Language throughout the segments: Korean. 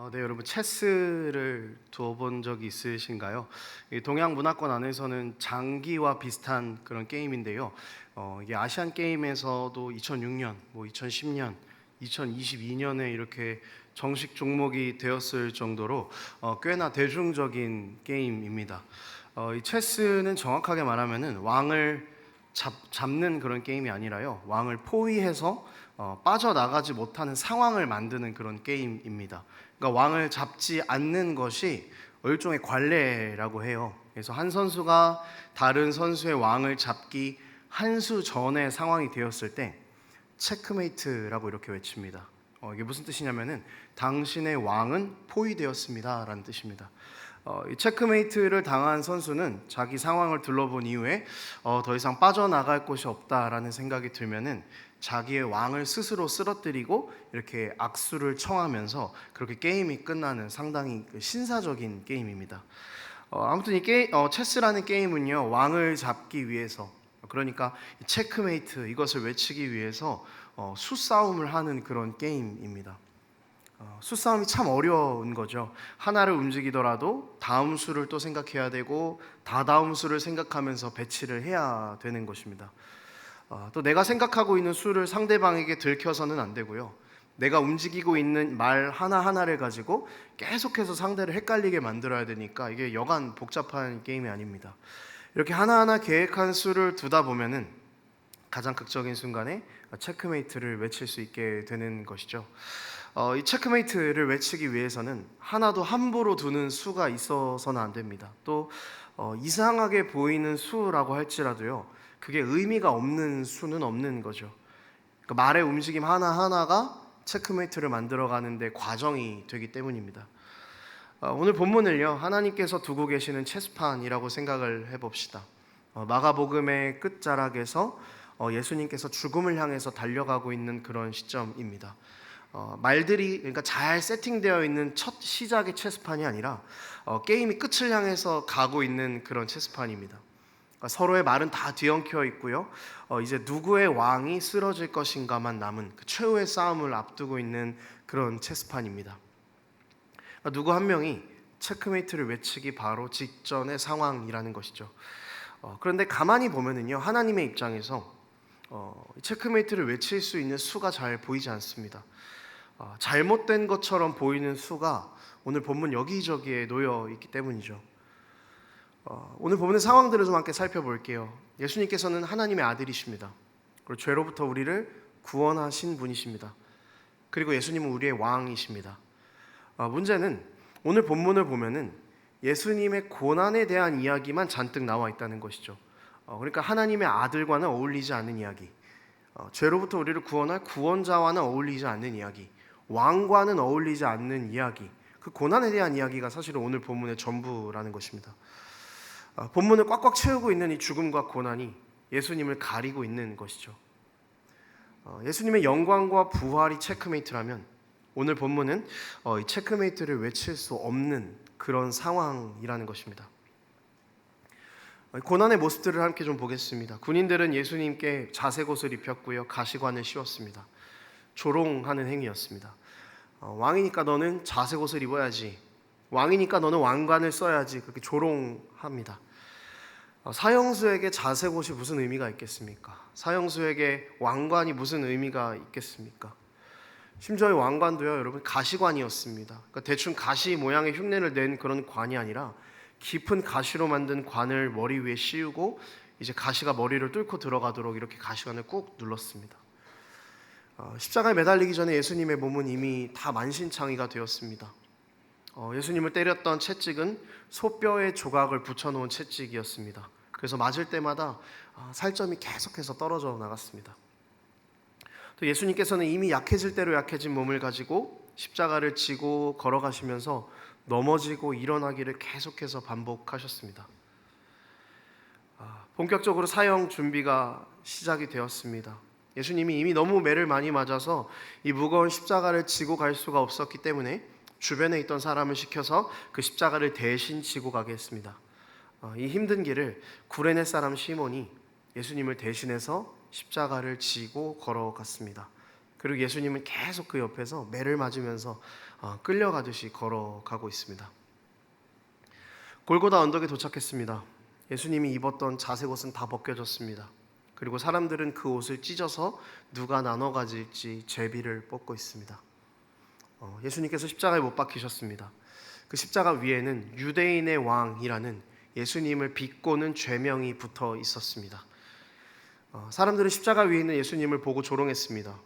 어, 네, 여러분 체스를 두어 본 적이 있으신가요? 이 동양 문화권 안에서는 장기와 비슷한 그런 게임인데요. 어, 이게 아시안 게임에서도 2006년, 뭐 2010년, 2022년에 이렇게 정식 종목이 되었을 정도로 어, 꽤나 대중적인 게임입니다. 어, 이 체스는 정확하게 말하면은 왕을 잡, 잡는 그런 게임이 아니라요. 왕을 포위해서 어, 빠져나가지 못하는 상황을 만드는 그런 게임입니다. 그러니까 왕을 잡지 않는 것이 일종의 관례라고 해요. 그래서 한 선수가 다른 선수의 왕을 잡기 한 수 전의 상황이 되었을 때 체크메이트라고 이렇게 외칩니다. 어, 이게 무슨 뜻이냐면은 당신의 왕은 포위되었습니다라는 뜻입니다. 어, 이 체크메이트를 당한 선수는 자기 상황을 둘러본 이후에 어, 더 이상 빠져나갈 곳이 없다라는 생각이 들면은 자기의 왕을 스스로 쓰러뜨리고 이렇게 악수를 청하면서 그렇게 게임이 끝나는 상당히 그 신사적인 게임입니다. 어, 아무튼 이 게, 어, 체스라는 게임은요 왕을 잡기 위해서 그러니까 이 체크메이트 이것을 외치기 위해서 어, 수싸움을 하는 그런 게임입니다. 어, 수싸움이 참 어려운 거죠. 하나를 움직이더라도 다음 수를 또 생각해야 되고 다다음 수를 생각하면서 배치를 해야 되는 것입니다. 어, 또 내가 생각하고 있는 수를 상대방에게 들켜서는 안 되고요. 내가 움직이고 있는 말 하나 하나를 가지고 계속해서 상대를 헷갈리게 만들어야 되니까 이게 여간 복잡한 게임이 아닙니다. 이렇게 하나하나 계획한 수를 두다 보면은 가장 극적인 순간에 체크메이트를 외칠 수 있게 되는 것이죠. 어, 이 체크메이트를 외치기 위해서는 하나도 함부로 두는 수가 있어서는 안 됩니다. 또 어, 이상하게 보이는 수라고 할지라도요, 그게 의미가 없는 수는 없는 거죠. 그러니까 말의 움직임 하나 하나가 체크메이트를 만들어가는데 과정이 되기 때문입니다. 어, 오늘 본문을요 하나님께서 두고 계시는 체스판이라고 생각을 해봅시다. 어, 마가복음의 끝자락에서 어, 예수님께서 죽음을 향해서 달려가고 있는 그런 시점입니다. 어, 말들이 그러니까 잘 세팅되어 있는 첫 시작의 체스판이 아니라 어, 게임이 끝을 향해서 가고 있는 그런 체스판입니다. 그러니까 서로의 말은 다 뒤엉켜 있고요. 어, 이제 누구의 왕이 쓰러질 것인가만 남은 그 최후의 싸움을 앞두고 있는 그런 체스판입니다. 그러니까 누구 한 명이 체크메이트를 외치기 바로 직전의 상황이라는 것이죠. 어, 그런데 가만히 보면은요 하나님의 입장에서 어, 체크메이트를 외칠 수 있는 수가 잘 보이지 않습니다. 어, 잘못된 것처럼 보이는 수가 오늘 본문 여기저기에 놓여 있기 때문이죠. 어, 오늘 본문의 상황들을 좀 함께 살펴볼게요. 예수님께서는 하나님의 아들이십니다. 그리고 죄로부터 우리를 구원하신 분이십니다. 그리고 예수님은 우리의 왕이십니다. 어, 문제는 오늘 본문을 보면은 예수님의 고난에 대한 이야기만 잔뜩 나와 있다는 것이죠. 어, 그러니까 하나님의 아들과는 어울리지 않는 이야기, 어, 죄로부터 우리를 구원할 구원자와는 어울리지 않는 이야기, 왕과는 어울리지 않는 이야기, 그 고난에 대한 이야기가 사실은 오늘 본문의 전부라는 것입니다. 어, 본문을 꽉꽉 채우고 있는 이 죽음과 고난이 예수님을 가리고 있는 것이죠. 어, 예수님의 영광과 부활이 체크메이트라면 오늘 본문은 어, 이 체크메이트를 외칠 수 없는 그런 상황이라는 것입니다. 어, 고난의 모습들을 함께 좀 보겠습니다. 군인들은 예수님께 자색옷을 입혔고요, 가시관을 씌웠습니다. 조롱하는 행위였습니다. 어, 왕이니까 너는 자색옷을 입어야지. 왕이니까 너는 왕관을 써야지. 그렇게 조롱합니다. 어, 사형수에게 자색옷이 무슨 의미가 있겠습니까? 사형수에게 왕관이 무슨 의미가 있겠습니까? 심지어 이 왕관도요, 여러분 가시관이었습니다. 그러니까 대충 가시 모양의 흉내를 낸 그런 관이 아니라 깊은 가시로 만든 관을 머리 위에 씌우고 이제 가시가 머리를 뚫고 들어가도록 이렇게 가시관을 꾹 눌렀습니다. 어, 십자가에 매달리기 전에 예수님의 몸은 이미 다 만신창이가 되었습니다. 어, 예수님을 때렸던 채찍은 소뼈의 조각을 붙여놓은 채찍이었습니다. 그래서 맞을 때마다 아, 살점이 계속해서 떨어져 나갔습니다. 또 예수님께서는 이미 약해질 대로 약해진 몸을 가지고 십자가를 지고 걸어가시면서 넘어지고 일어나기를 계속해서 반복하셨습니다. 아, 본격적으로 사형 준비가 시작이 되었습니다. 예수님이 이미 너무 매를 많이 맞아서 이 무거운 십자가를 지고 갈 수가 없었기 때문에 주변에 있던 사람을 시켜서 그 십자가를 대신 지고 가게 했습니다. 어, 이 힘든 길을 구레네 사람 시몬이 예수님을 대신해서 십자가를 지고 걸어갔습니다. 그리고 예수님은 계속 그 옆에서 매를 맞으면서 어, 끌려가듯이 걸어가고 있습니다. 골고다 언덕에 도착했습니다. 예수님이 입었던 자색 옷은 다 벗겨졌습니다. 그리고 사람들은 그 옷을 찢어서 누가 나눠 가질지 제비를 뽑고 있습니다. 어, 예수님께서 십자가에 못 박히셨습니다. 그 십자가 위에는 유대인의 왕이라는 예수님을 비꼬는 죄명이 붙어 있었습니다. 어, 사람들은 십자가 위에 있는 예수님을 보고 조롱했습니다.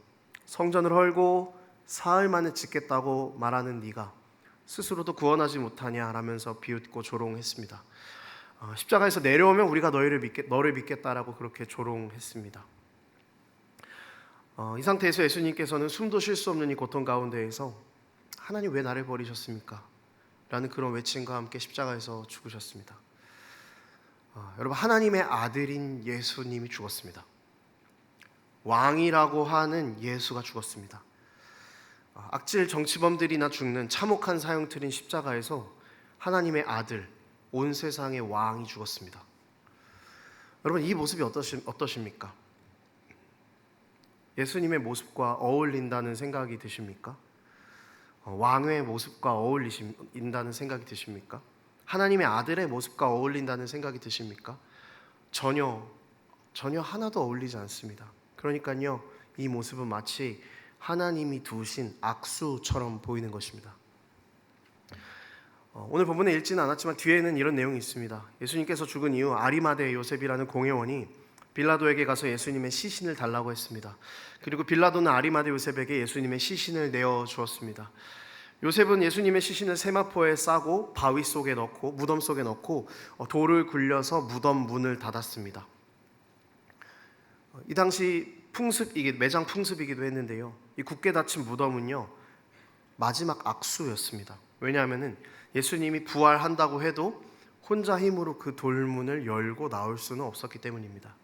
성전을 헐고 사흘 만에 짓겠다고 말하는 네가 스스로도 구원하지 못하냐 라면서 비웃고 조롱했습니다. 어, 십자가에서 내려오면 우리가 너희를 믿겠, 너를 믿겠다라고 그렇게 조롱했습니다. 어, 이 상태에서 예수님께서는 숨도 쉴 수 없는 이 고통 가운데에서 하나님 왜 나를 버리셨습니까? 라는 그런 외침과 함께 십자가에서 죽으셨습니다. 어, 여러분 하나님의 아들인 예수님이 죽었습니다. 왕이라고 하는 예수가 죽었습니다. 어, 악질 정치범들이나 죽는 참혹한 사형틀인 십자가에서 하나님의 아들 온 세상의 왕이 죽었습니다. 여러분 이 모습이 어떠시, 어떠십니까? 예수님의 모습과 어울린다는 생각이 드십니까? 어, 왕의 모습과 어울린다는 생각이 드십니까? 하나님의 아들의 모습과 어울린다는 생각이 드십니까? 전혀 전혀 하나도 어울리지 않습니다. 그러니까요 이 모습은 마치 하나님이 두신 악수처럼 보이는 것입니다. 어, 오늘 본문에 읽지는 않았지만 뒤에는 이런 내용이 있습니다. 예수님께서 죽은 이후 아리마대 요셉이라는 공회원이 빌라도에게 가서 예수님의 시신을 달라고 했습니다. 그리고 빌라도는 아리마대 요셉에게 예수님의 시신을 내어 주었습니다. 요셉은 예수님의 시신을 세마포에 싸고 바위 속에 넣고 무덤 속에 넣고 어, 돌을 굴려서 무덤 문을 닫았습니다. 어, 이 당시 풍습이기 매장 풍습이기도 했는데요. 이 굳게 닫힌 무덤은요 마지막 악수였습니다. 왜냐하면은 예수님이 부활한다고 해도 혼자 힘으로 그 돌문을 열고 나올 수는 없었기 때문입니다.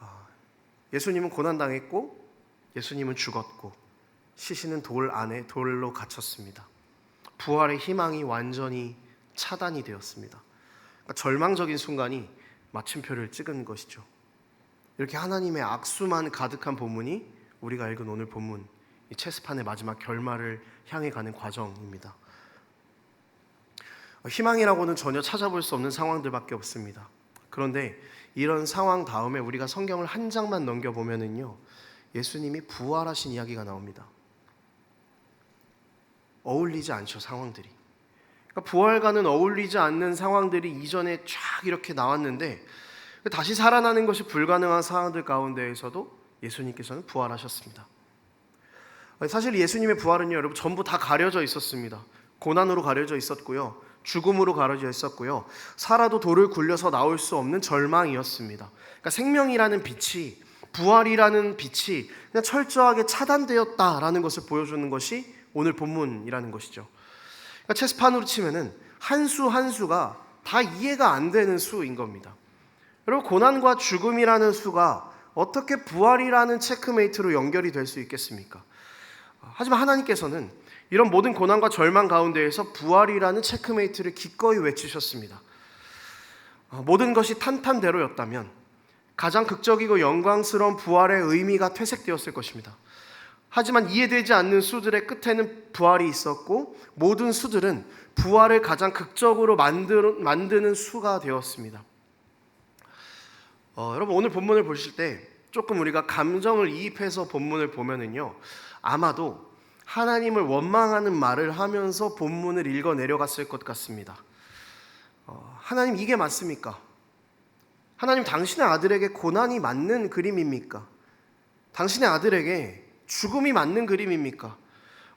아, 예수님은 고난 당했고 예수님은 죽었고 시신은 돌 안에 돌로 갇혔습니다. 부활의 희망이 완전히 차단이 되었습니다. 그러니까 절망적인 순간이 마침표를 찍은 것이죠. 이렇게 하나님의 악수만 가득한 본문이 우리가 읽은 오늘 본문 이 체스판의 마지막 결말을 향해 가는 과정입니다. 희망이라고는 전혀 찾아볼 수 없는 상황들밖에 없습니다. 그런데 이런 상황 다음에 우리가 성경을 한 장만 넘겨 보면은요, 예수님이 부활하신 이야기가 나옵니다. 어울리지 않죠 상황들이. 그러니까 부활과는 어울리지 않는 상황들이 이전에 쫙 이렇게 나왔는데 다시 살아나는 것이 불가능한 상황들 가운데에서도 예수님께서는 부활하셨습니다. 사실 예수님의 부활은요, 여러분 전부 다 가려져 있었습니다. 고난으로 가려져 있었고요. 죽음으로 가려져 있었고요. 살아도 돌을 굴려서 나올 수 없는 절망이었습니다. 그러니까 생명이라는 빛이 부활이라는 빛이 그냥 철저하게 차단되었다라는 것을 보여주는 것이 오늘 본문이라는 것이죠. 그러니까 체스판으로 치면은 한 수 한 수가 다 이해가 안 되는 수인 겁니다. 여러분 고난과 죽음이라는 수가 어떻게 부활이라는 체크메이트로 연결이 될 수 있겠습니까? 하지만 하나님께서는 이런 모든 고난과 절망 가운데에서 부활이라는 체크메이트를 기꺼이 외치셨습니다. 어, 모든 것이 탄탄대로였다면 가장 극적이고 영광스러운 부활의 의미가 퇴색되었을 것입니다. 하지만 이해되지 않는 수들의 끝에는 부활이 있었고 모든 수들은 부활을 가장 극적으로 만드는 수가 되었습니다. 어, 여러분 오늘 본문을 보실 때 조금 우리가 감정을 이입해서 본문을 보면은요 아마도 하나님을 원망하는 말을 하면서 본문을 읽어 내려갔을 것 같습니다. 어, 하나님 이게 맞습니까? 하나님 당신의 아들에게 고난이 맞는 그림입니까? 당신의 아들에게 죽음이 맞는 그림입니까?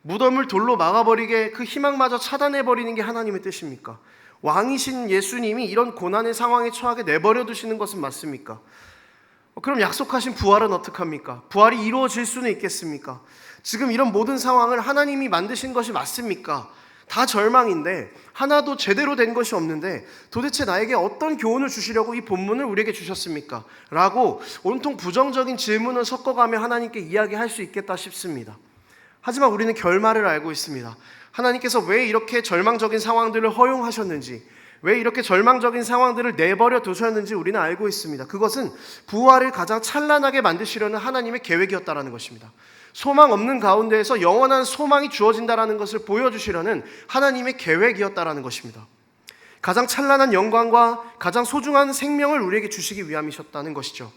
무덤을 돌로 막아버리게 그 희망마저 차단해버리는 게 하나님의 뜻입니까? 왕이신 예수님이 이런 고난의 상황에 처하게 내버려 두시는 것은 맞습니까? 어, 그럼 약속하신 부활은 어떡합니까? 부활이 이루어질 수는 있겠습니까? 지금 이런 모든 상황을 하나님이 만드신 것이 맞습니까? 다 절망인데 하나도 제대로 된 것이 없는데 도대체 나에게 어떤 교훈을 주시려고 이 본문을 우리에게 주셨습니까? 라고 온통 부정적인 질문을 섞어가며 하나님께 이야기할 수 있겠다 싶습니다. 하지만 우리는 결말을 알고 있습니다. 하나님께서 왜 이렇게 절망적인 상황들을 허용하셨는지, 왜 이렇게 절망적인 상황들을 내버려 두셨는지 우리는 알고 있습니다. 그것은 부활을 가장 찬란하게 만드시려는 하나님의 계획이었다라는 것입니다. 소망 없는 가운데에서 영원한 소망이 주어진다라는 것을 보여주시려는 하나님의 계획이었다라는 것입니다. 가장 찬란한 영광과 가장 소중한 생명을 우리에게 주시기 위함이셨다는 것이죠.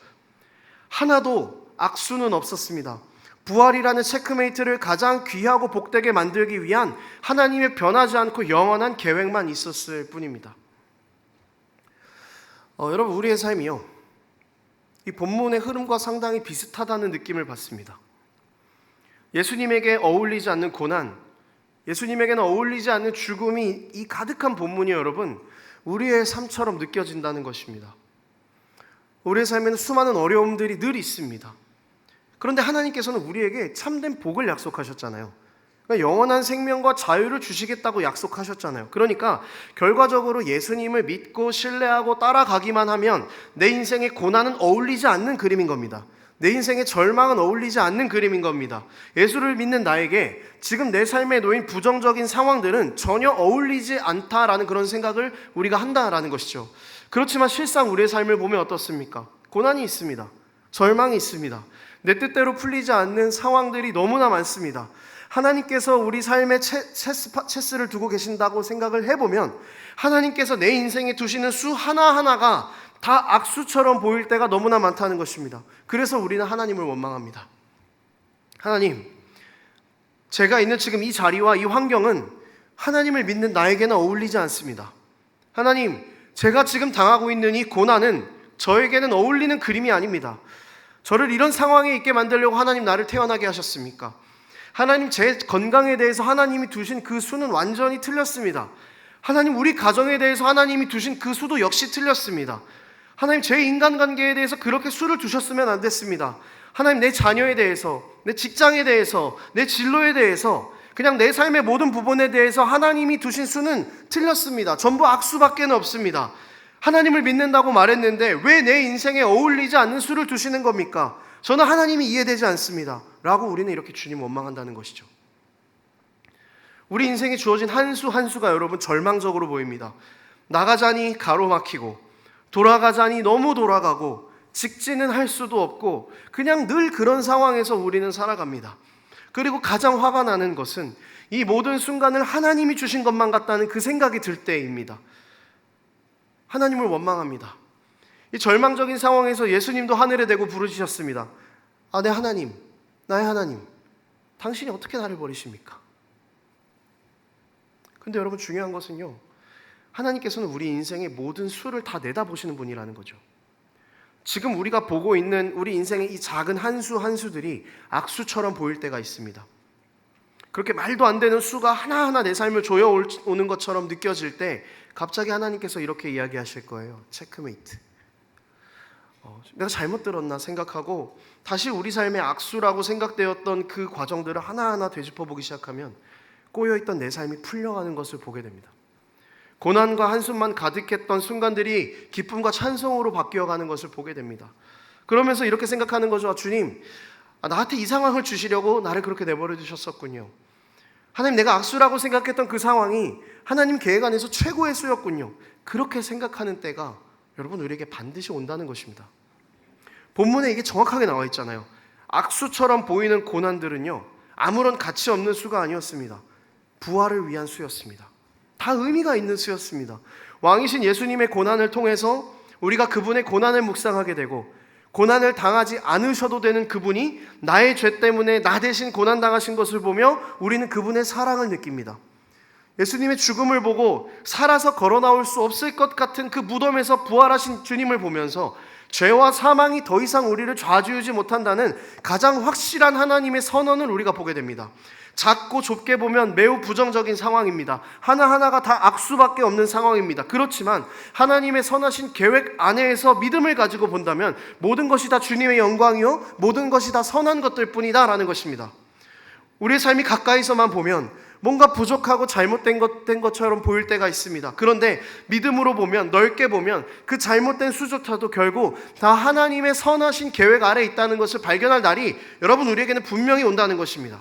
하나도 악수는 없었습니다. 부활이라는 체크메이트를 가장 귀하고 복되게 만들기 위한 하나님의 변하지 않고 영원한 계획만 있었을 뿐입니다. 어, 여러분 우리의 삶이요. 이 본문의 흐름과 상당히 비슷하다는 느낌을 받습니다. 예수님에게 어울리지 않는 고난, 예수님에게는 어울리지 않는 죽음이 이 가득한 본문이 여러분 우리의 삶처럼 느껴진다는 것입니다. 우리의 삶에는 수많은 어려움들이 늘 있습니다. 그런데 하나님께서는 우리에게 참된 복을 약속하셨잖아요. 그러니까 영원한 생명과 자유를 주시겠다고 약속하셨잖아요. 그러니까 결과적으로 예수님을 믿고 신뢰하고 따라가기만 하면 내 인생의 고난은 어울리지 않는 그림인 겁니다. 내 인생의 절망은 어울리지 않는 그림인 겁니다. 예수를 믿는 나에게 지금 내 삶에 놓인 부정적인 상황들은 전혀 어울리지 않다라는 그런 생각을 우리가 한다라는 것이죠. 그렇지만 실상 우리의 삶을 보면 어떻습니까? 고난이 있습니다. 절망이 있습니다. 내 뜻대로 풀리지 않는 상황들이 너무나 많습니다. 하나님께서 우리 삶에 체스, 체스를 두고 계신다고 생각을 해보면 하나님께서 내 인생에 두시는 수 하나하나가 다 악수처럼 보일 때가 너무나 많다는 것입니다. 그래서 우리는 하나님을 원망합니다. 하나님, 제가 있는 지금 이 자리와 이 환경은 하나님을 믿는 나에게는 어울리지 않습니다. 하나님, 제가 지금 당하고 있는 이 고난은 저에게는 어울리는 그림이 아닙니다. 저를 이런 상황에 있게 만들려고 하나님 나를 태어나게 하셨습니까? 하나님 제 건강에 대해서 하나님이 두신 그 수는 완전히 틀렸습니다. 하나님 우리 가정에 대해서 하나님이 두신 그 수도 역시 틀렸습니다. 하나님 제 인간관계에 대해서 그렇게 수를 두셨으면 안 됐습니다. 하나님 내 자녀에 대해서, 내 직장에 대해서, 내 진로에 대해서 그냥 내 삶의 모든 부분에 대해서 하나님이 두신 수는 틀렸습니다. 전부 악수밖에 는 없습니다. 하나님을 믿는다고 말했는데 왜 내 인생에 어울리지 않는 수를 두시는 겁니까? 저는 하나님이 이해되지 않습니다. 라고 우리는 이렇게 주님 원망한다는 것이죠. 우리 인생에 주어진 한 수 한 수가 여러분 절망적으로 보입니다. 나가자니 가로막히고 돌아가자니 너무 돌아가고 직진은 할 수도 없고 그냥 늘 그런 상황에서 우리는 살아갑니다. 그리고 가장 화가 나는 것은 이 모든 순간을 하나님이 주신 것만 같다는 그 생각이 들 때입니다. 하나님을 원망합니다. 이 절망적인 상황에서 예수님도 하늘에 대고 부르짖었습니다. 아, 내 하나님, 나의 하나님, 당신이 어떻게 나를 버리십니까? 근데 여러분 중요한 것은요. 하나님께서는 우리 인생의 모든 수를 다 내다보시는 분이라는 거죠. 지금 우리가 보고 있는 우리 인생의 이 작은 한 수 한 수들이 악수처럼 보일 때가 있습니다. 그렇게 말도 안 되는 수가 하나하나 내 삶을 조여오는 것처럼 느껴질 때 갑자기 하나님께서 이렇게 이야기하실 거예요. 체크메이트. 어, 내가 잘못 들었나 생각하고 다시 우리 삶의 악수라고 생각되었던 그 과정들을 하나하나 되짚어 보기 시작하면 꼬여있던 내 삶이 풀려가는 것을 보게 됩니다. 고난과 한숨만 가득했던 순간들이 기쁨과 찬송으로 바뀌어 가는 것을 보게 됩니다. 그러면서 이렇게 생각하는 거죠. 아, 주님, 아, 나한테 이 상황을 주시려고 나를 그렇게 내버려 두셨었군요. 하나님, 내가 악수라고 생각했던 그 상황이 하나님 계획 안에서 최고의 수였군요. 그렇게 생각하는 때가 여러분 우리에게 반드시 온다는 것입니다. 본문에 이게 정확하게 나와 있잖아요. 악수처럼 보이는 고난들은요, 아무런 가치 없는 수가 아니었습니다. 부활을 위한 수였습니다. 다 의미가 있는 수였습니다. 왕이신 예수님의 고난을 통해서 우리가 그분의 고난을 묵상하게 되고 고난을 당하지 않으셔도 되는 그분이 나의 죄 때문에 나 대신 고난 당하신 것을 보며 우리는 그분의 사랑을 느낍니다. 예수님의 죽음을 보고 살아서 걸어 나올 수 없을 것 같은 그 무덤에서 부활하신 주님을 보면서 죄와 사망이 더 이상 우리를 좌지우지 못한다는 가장 확실한 하나님의 선언을 우리가 보게 됩니다. 작고 좁게 보면 매우 부정적인 상황입니다. 하나하나가 다 악수밖에 없는 상황입니다. 그렇지만 하나님의 선하신 계획 안에서 믿음을 가지고 본다면 모든 것이 다 주님의 영광이요 모든 것이 다 선한 것들 뿐이다라는 것입니다. 우리의 삶이 가까이서만 보면 뭔가 부족하고 잘못된 것, 된 것처럼 보일 때가 있습니다. 그런데 믿음으로 보면, 넓게 보면 그 잘못된 수조차도 결국 다 하나님의 선하신 계획 아래 있다는 것을 발견할 날이 여러분 우리에게는 분명히 온다는 것입니다.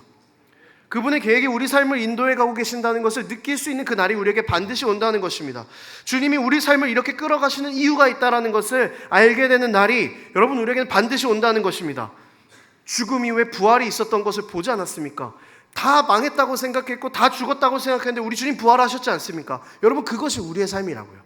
그분의 계획이 우리 삶을 인도해 가고 계신다는 것을 느낄 수 있는 그 날이 우리에게 반드시 온다는 것입니다. 주님이 우리 삶을 이렇게 끌어가시는 이유가 있다라는 것을 알게 되는 날이 여러분 우리에게는 반드시 온다는 것입니다. 죽음 이후에 부활이 있었던 것을 보지 않았습니까? 다 망했다고 생각했고 다 죽었다고 생각했는데 우리 주님 부활하셨지 않습니까? 여러분 그것이 우리의 삶이라고요.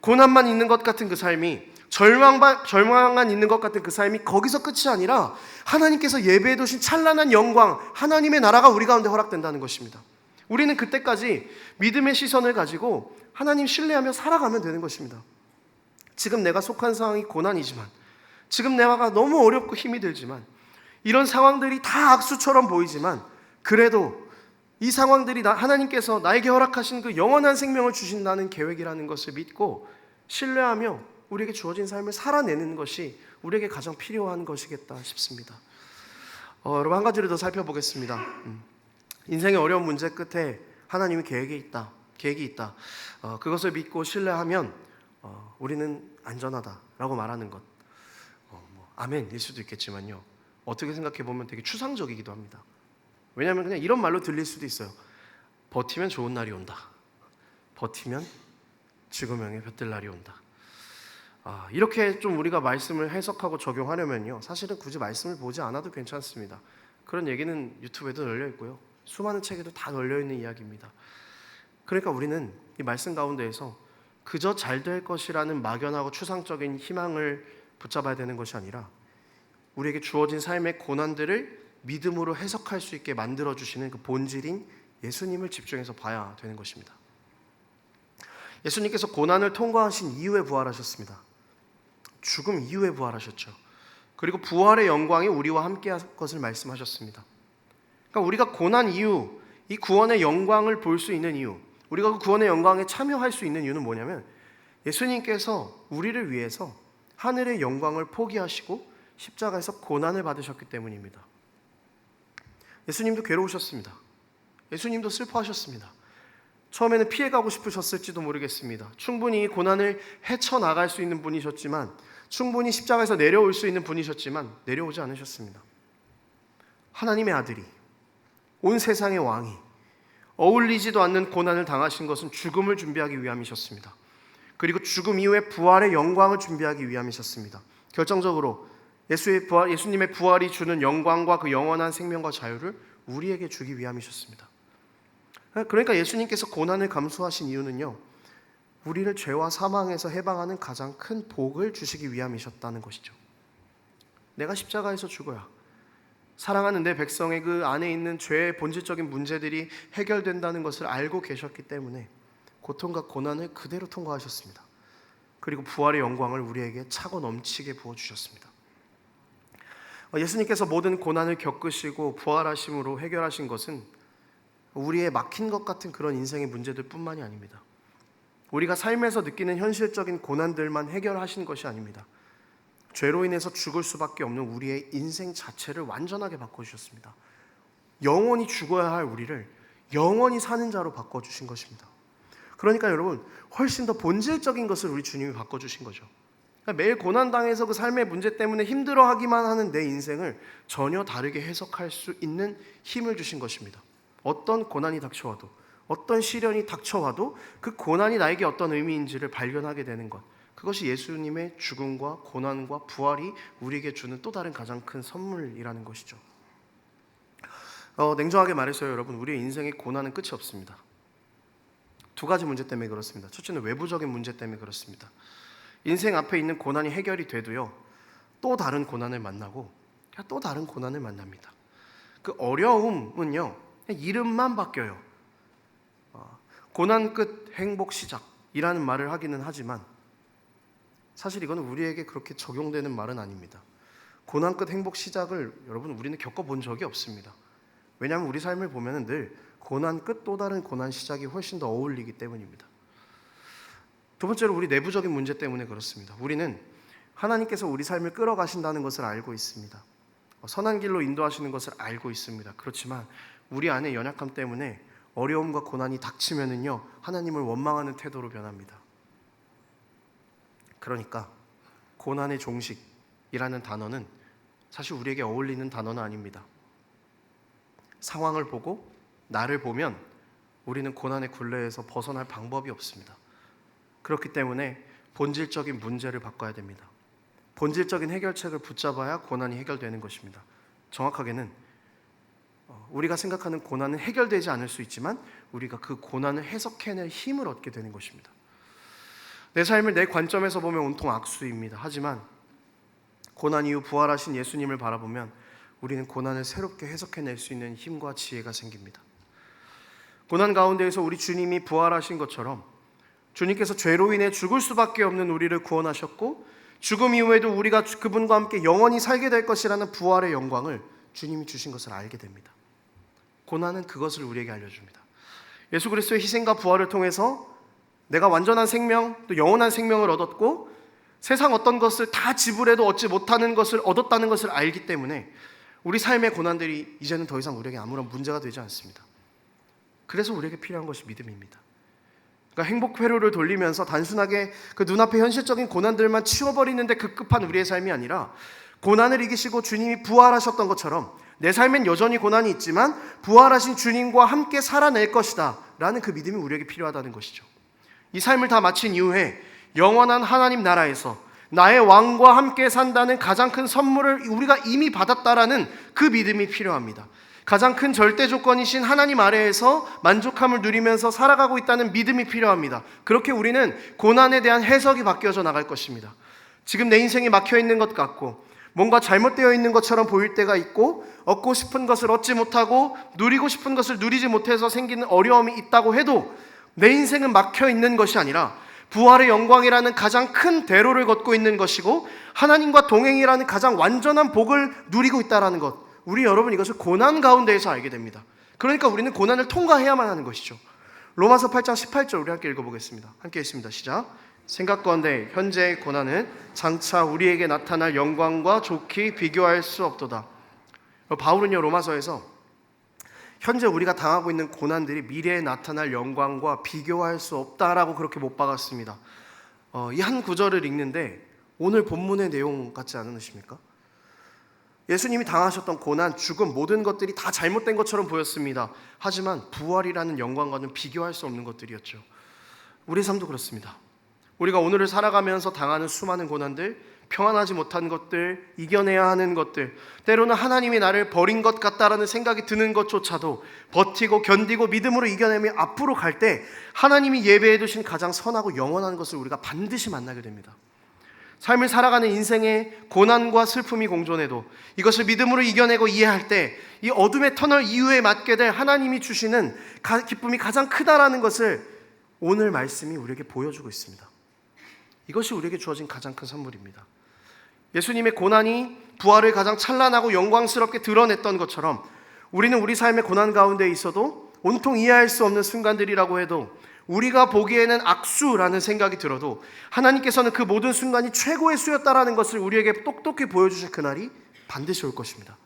고난만 있는 것 같은 그 삶이 절망만 절망만 있는 것 같은 그 삶이 거기서 끝이 아니라 하나님께서 예배해 두신 찬란한 영광 하나님의 나라가 우리 가운데 허락된다는 것입니다. 우리는 그때까지 믿음의 시선을 가지고 하나님 신뢰하며 살아가면 되는 것입니다. 지금 내가 속한 상황이 고난이지만 지금 내가 너무 어렵고 힘이 들지만 이런 상황들이 다 악수처럼 보이지만 그래도 이 상황들이 나, 하나님께서 나에게 허락하신 그 영원한 생명을 주신다는 계획이라는 것을 믿고 신뢰하며 우리에게 주어진 삶을 살아내는 것이 우리에게 가장 필요한 것이겠다 싶습니다. 어, 여러분 한 가지를 더 살펴보겠습니다. 음. 인생의 어려운 문제 끝에 하나님의 계획이 있다, 계획이 있다. 어, 그것을 믿고 신뢰하면 어, 우리는 안전하다라고 말하는 것. 어, 뭐, 아멘일 수도 있겠지만요. 어떻게 생각해 보면 되게 추상적이기도 합니다. 왜냐하면 그냥 이런 말로 들릴 수도 있어요. 버티면 좋은 날이 온다. 버티면 죽음형에 볕들 날이 온다. 아, 이렇게 좀 우리가 말씀을 해석하고 적용하려면요. 사실은 굳이 말씀을 보지 않아도 괜찮습니다. 그런 얘기는 유튜브에도 널려 있고요. 수많은 책에도 다 널려 있는 이야기입니다. 그러니까 우리는 이 말씀 가운데에서 그저 잘 될 것이라는 막연하고 추상적인 희망을 붙잡아야 되는 것이 아니라 우리에게 주어진 삶의 고난들을 믿음으로 해석할 수 있게 만들어 주시는 그 본질인 예수님을 집중해서 봐야 되는 것입니다. 예수님께서 고난을 통과하신 이후에 부활하셨습니다. 죽음 이후에 부활하셨죠. 그리고 부활의 영광이 우리와 함께 할 것을 말씀하셨습니다. 그러니까 우리가 고난 이후 이 구원의 영광을 볼 수 있는 이유, 우리가 그 구원의 영광에 참여할 수 있는 이유는 뭐냐면 예수님께서 우리를 위해서 하늘의 영광을 포기하시고 십자가에서 고난을 받으셨기 때문입니다. 예수님도 괴로우셨습니다. 예수님도 슬퍼하셨습니다. 처음에는 피해가고 싶으셨을지도 모르겠습니다. 충분히 고난을 헤쳐나갈 수 있는 분이셨지만, 충분히 십자가에서 내려올 수 있는 분이셨지만, 내려오지 않으셨습니다. 하나님의 아들이, 온 세상의 왕이, 어울리지도 않는 고난을 당하신 것은 죽음을 준비하기 위함이셨습니다. 그리고 죽음 이후에 부활의 영광을 준비하기 위함이셨습니다. 결정적으로 예수의 부활, 예수님의 부활이 주는 영광과 그 영원한 생명과 자유를 우리에게 주기 위함이셨습니다. 그러니까 예수님께서 고난을 감수하신 이유는요. 우리를 죄와 사망에서 해방하는 가장 큰 복을 주시기 위함이셨다는 것이죠. 내가 십자가에서 죽어야 사랑하는 내 백성의 그 안에 있는 죄의 본질적인 문제들이 해결된다는 것을 알고 계셨기 때문에 고통과 고난을 그대로 통과하셨습니다. 그리고 부활의 영광을 우리에게 차고 넘치게 부어 주셨습니다. 예수님께서 모든 고난을 겪으시고 부활하심으로 해결하신 것은 우리의 막힌 것 같은 그런 인생의 문제들 뿐만이 아닙니다. 우리가 삶에서 느끼는 현실적인 고난들만 해결하신 것이 아닙니다. 죄로 인해서 죽을 수밖에 없는 우리의 인생 자체를 완전하게 바꿔주셨습니다. 영원히 죽어야 할 우리를 영원히 사는 자로 바꿔주신 것입니다. 그러니까 여러분, 훨씬 더 본질적인 것을 우리 주님이 바꿔주신 거죠. 그러니까 매일 고난당해서 그 삶의 문제 때문에 힘들어하기만 하는 내 인생을 전혀 다르게 해석할 수 있는 힘을 주신 것입니다. 어떤 고난이 닥쳐와도, 어떤 시련이 닥쳐와도 그 고난이 나에게 어떤 의미인지를 발견하게 되는 것. 그것이 예수님의 죽음과 고난과 부활이 우리에게 주는 또 다른 가장 큰 선물이라는 것이죠. 어, 냉정하게 말해서요, 여러분, 우리의 인생의 고난은 끝이 없습니다. 두 가지 문제 때문에 그렇습니다. 첫째는 외부적인 문제 때문에 그렇습니다. 인생 앞에 있는 고난이 해결이 돼도요, 또 다른 고난을 만나고, 또 다른 고난을 만납니다. 그 어려움은요, 이름만 바뀌어요. 어, 고난 끝 행복 시작이라는 말을 하기는 하지만, 사실 이거는 우리에게 그렇게 적용되는 말은 아닙니다. 고난 끝 행복 시작을 여러분 우리는 겪어본 적이 없습니다. 왜냐하면 우리 삶을 보면은 늘 고난 끝 또 다른 고난 시작이 훨씬 더 어울리기 때문입니다. 두 번째로 우리 내부적인 문제 때문에 그렇습니다. 우리는 하나님께서 우리 삶을 끌어가신다는 것을 알고 있습니다. 선한 길로 인도하시는 것을 알고 있습니다. 그렇지만 우리 안에 연약함 때문에 어려움과 고난이 닥치면은요 하나님을 원망하는 태도로 변합니다. 그러니까 고난의 종식이라는 단어는 사실 우리에게 어울리는 단어는 아닙니다. 상황을 보고 나를 보면 우리는 고난의 굴레에서 벗어날 방법이 없습니다. 그렇기 때문에 본질적인 문제를 바꿔야 됩니다. 본질적인 해결책을 붙잡아야 고난이 해결되는 것입니다. 정확하게는 어, 우리가 생각하는 고난은 해결되지 않을 수 있지만 우리가 그 고난을 해석해낼 힘을 얻게 되는 것입니다. 내 삶을 내 관점에서 보면 온통 악수입니다. 하지만 고난 이후 부활하신 예수님을 바라보면 우리는 고난을 새롭게 해석해낼 수 있는 힘과 지혜가 생깁니다. 고난 가운데에서 우리 주님이 부활하신 것처럼 주님께서 죄로 인해 죽을 수밖에 없는 우리를 구원하셨고 죽음 이후에도 우리가 그분과 함께 영원히 살게 될 것이라는 부활의 영광을 주님이 주신 것을 알게 됩니다. 고난은 그것을 우리에게 알려줍니다. 예수 그리스도의 희생과 부활을 통해서 내가 완전한 생명 또 영원한 생명을 얻었고 세상 어떤 것을 다 지불해도 얻지 못하는 것을 얻었다는 것을 알기 때문에 우리 삶의 고난들이 이제는 더 이상 우리에게 아무런 문제가 되지 않습니다. 그래서 우리에게 필요한 것이 믿음입니다. 그러니까 행복 회로를 돌리면서 단순하게 그 눈앞의 현실적인 고난들만 치워버리는데 급급한 우리의 삶이 아니라 고난을 이기시고 주님이 부활하셨던 것처럼 내 삶엔 여전히 고난이 있지만 부활하신 주님과 함께 살아낼 것이다 라는 그 믿음이 우리에게 필요하다는 것이죠. 이 삶을 다 마친 이후에 영원한 하나님 나라에서 나의 왕과 함께 산다는 가장 큰 선물을 우리가 이미 받았다라는 그 믿음이 필요합니다. 가장 큰 절대 조건이신 하나님 아래에서 만족함을 누리면서 살아가고 있다는 믿음이 필요합니다. 그렇게 우리는 고난에 대한 해석이 바뀌어져 나갈 것입니다. 지금 내 인생이 막혀 있는 것 같고 뭔가 잘못되어 있는 것처럼 보일 때가 있고 얻고 싶은 것을 얻지 못하고 누리고 싶은 것을 누리지 못해서 생기는 어려움이 있다고 해도 내 인생은 막혀 있는 것이 아니라 부활의 영광이라는 가장 큰 대로를 걷고 있는 것이고 하나님과 동행이라는 가장 완전한 복을 누리고 있다라는 것. 우리 여러분 이것을 고난 가운데에서 알게 됩니다. 그러니까 우리는 고난을 통과해야만 하는 것이죠. 로마서 8장 18절 우리 함께 읽어보겠습니다. 함께 읽습니다. 시작. 생각건대 현재의 고난은 장차 우리에게 나타날 영광과 좋게 비교할 수 없도다. 바울은요 로마서에서 현재 우리가 당하고 있는 고난들이 미래에 나타날 영광과 비교할 수 없다라고 그렇게 못 박았습니다. 어, 이 한 구절을 읽는데 오늘 본문의 내용 같지 않으십니까? 예수님이 당하셨던 고난, 죽음 모든 것들이 다 잘못된 것처럼 보였습니다. 하지만 부활이라는 영광과는 비교할 수 없는 것들이었죠. 우리 삶도 그렇습니다. 우리가 오늘을 살아가면서 당하는 수많은 고난들, 평안하지 못한 것들, 이겨내야 하는 것들, 때로는 하나님이 나를 버린 것 같다라는 생각이 드는 것조차도 버티고 견디고 믿음으로 이겨내며 앞으로 갈 때 하나님이 예배해 두신 가장 선하고 영원한 것을 우리가 반드시 만나게 됩니다. 삶을 살아가는 인생의 고난과 슬픔이 공존해도 이것을 믿음으로 이겨내고 이해할 때 이 어둠의 터널 이후에 맞게 될 하나님이 주시는 가- 기쁨이 가장 크다라는 것을 오늘 말씀이 우리에게 보여주고 있습니다. 이것이 우리에게 주어진 가장 큰 선물입니다. 예수님의 고난이 부활을 가장 찬란하고 영광스럽게 드러냈던 것처럼 우리는 우리 삶의 고난 가운데 있어도 온통 이해할 수 없는 순간들이라고 해도 우리가 보기에는 악수라는 생각이 들어도 하나님께서는 그 모든 순간이 최고의 수였다라는 것을 우리에게 똑똑히 보여주실 그날이 반드시 올 것입니다.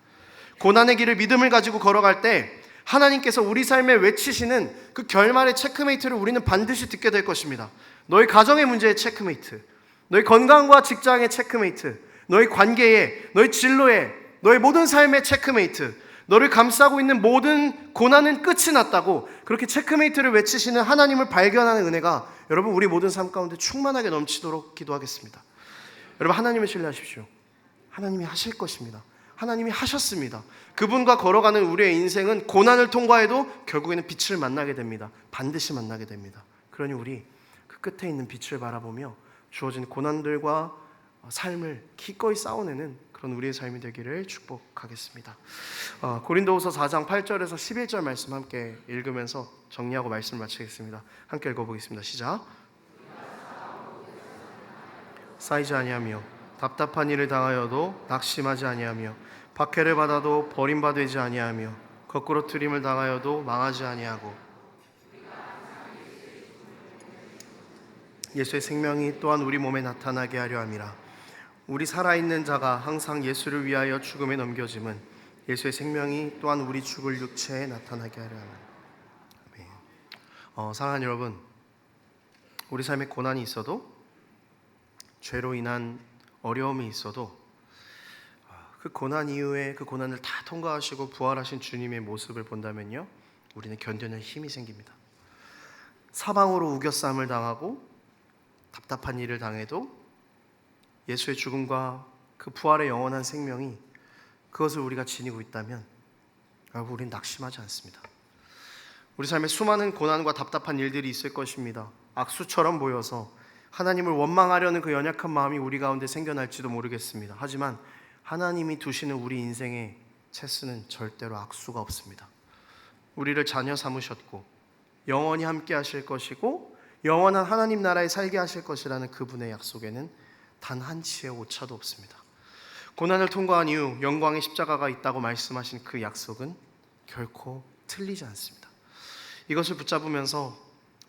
고난의 길을 믿음을 가지고 걸어갈 때 하나님께서 우리 삶에 외치시는 그 결말의 체크메이트를 우리는 반드시 듣게 될 것입니다. 너희 가정의 문제의 체크메이트, 너희 건강과 직장의 체크메이트, 너희 관계에, 너희 진로에, 너희 모든 삶의 체크메이트, 너를 감싸고 있는 모든 고난은 끝이 났다고 그렇게 체크메이트를 외치시는 하나님을 발견하는 은혜가 여러분 우리 모든 삶 가운데 충만하게 넘치도록 기도하겠습니다. 여러분 하나님을 신뢰하십시오. 하나님이 하실 것입니다. 하나님이 하셨습니다. 그분과 걸어가는 우리의 인생은 고난을 통과해도 결국에는 빛을 만나게 됩니다. 반드시 만나게 됩니다. 그러니 우리 그 끝에 있는 빛을 바라보며 주어진 고난들과 삶을 기꺼이 싸워내는 그런 우리의 삶이 되기를 축복하겠습니다. 어, 고린도후서 4장 8절에서 11절 말씀 함께 읽으면서 정리하고 말씀 마치겠습니다. 함께 읽어보겠습니다. 시작. 쌓이지 아니하며 답답한 일을 당하여도 낙심하지 아니하며 박해를 받아도 버림받지 아니하며 거꾸로 트림을 당하여도 망하지 아니하고 예수의 생명이 또한 우리 몸에 나타나게 하려 함이라 우리 살아있는 자가 항상 예수를 위하여 죽음에 넘겨짐은 예수의 생명이 또한 우리 죽을 육체에 나타나게 하려 함이라 아멘. 어, 사랑하는 여러분 우리 삶에 고난이 있어도 죄로 인한 어려움이 있어도 아, 그 고난 이후에 그 고난을 다 통과하시고 부활하신 주님의 모습을 본다면요. 우리는 견뎌낼 힘이 생깁니다. 사방으로 우겨싸움을 당하고 답답한 일을 당해도 예수의 죽음과 그 부활의 영원한 생명이 그것을 우리가 지니고 있다면 여러분 우리는 낙심하지 않습니다. 우리 삶에 수많은 고난과 답답한 일들이 있을 것입니다. 악수처럼 보여서 하나님을 원망하려는 그 연약한 마음이 우리 가운데 생겨날지도 모르겠습니다. 하지만 하나님이 두시는 우리 인생의 체스는 절대로 악수가 없습니다. 우리를 자녀 삼으셨고 영원히 함께 하실 것이고 영원한 하나님 나라에 살게 하실 것이라는 그분의 약속에는 단 한 치의 오차도 없습니다. 고난을 통과한 이후 영광의 십자가가 있다고 말씀하신 그 약속은 결코 틀리지 않습니다. 이것을 붙잡으면서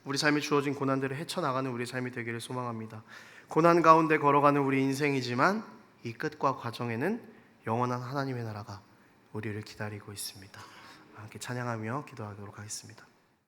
우리 삶에 주어진 고난들을 헤쳐나가는 우리 삶이 되기를 소망합니다. 고난 가운데 걸어가는 우리 인생이지만 이 끝과 과정에는 영원한 하나님의 나라가 우리를 기다리고 있습니다. 함께 찬양하며 기도하도록 하겠습니다.